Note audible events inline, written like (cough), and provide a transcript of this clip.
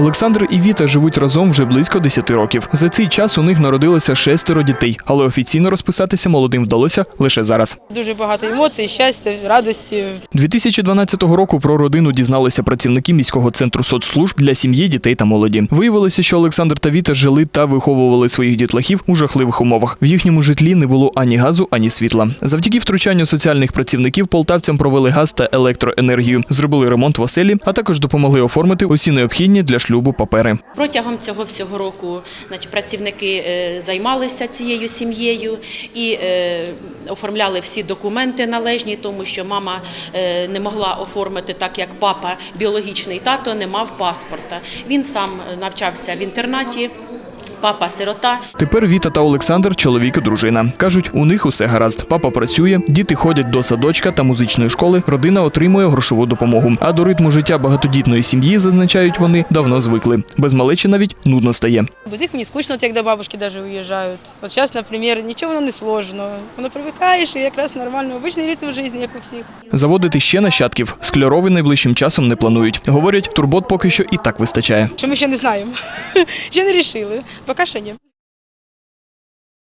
Олександр і Віта живуть разом вже близько 10 років. За цей час у них народилося шестеро дітей, але офіційно розписатися молодим вдалося лише зараз. Дуже багато емоцій, щастя, радості. 2012 року про родину дізналися працівники міського центру соцслужб для сім'ї, дітей та молоді. Виявилося, що Олександр та Віта жили та виховували своїх дітлахів у жахливих умовах. В їхньому житлі не було ані газу, ані світла. Завдяки втручанню соціальних працівників полтавцям провели газ та електроенергію, зробили ремонт в оселі, а також допомогли оформити усі необхідні для шлюбу папери. Протягом цього всього року значить, працівники е, займалися цією сім'єю і е, оформляли всі документи належні, тому що мама е, не могла оформити так, як папа, біологічний тато, не мав паспорта. Він сам навчався в інтернаті. Папа сирота, Тепер Віта та Олександр чоловік і дружина. Кажуть, у них усе гаразд. Папа працює, діти ходять до садочка та музичної школи. Родина отримує грошову допомогу. А до ритму життя багатодітної сім'ї, зазначають вони, давно звикли. Без малечі навіть нудно стає. Без них мені скучно, от як до бабушки даже уїжджають. От зараз, наприклад, нічого воно не сложно. Воно привикаєш і якраз нормально, обичний ритм життя, як у всіх. Заводити ще нащадків скльорови найближчим часом не планують. Говорять, турбот поки що і так вистачає. Що ми ще не знаємо. (laughs) Ще не рішили. Поки що ні.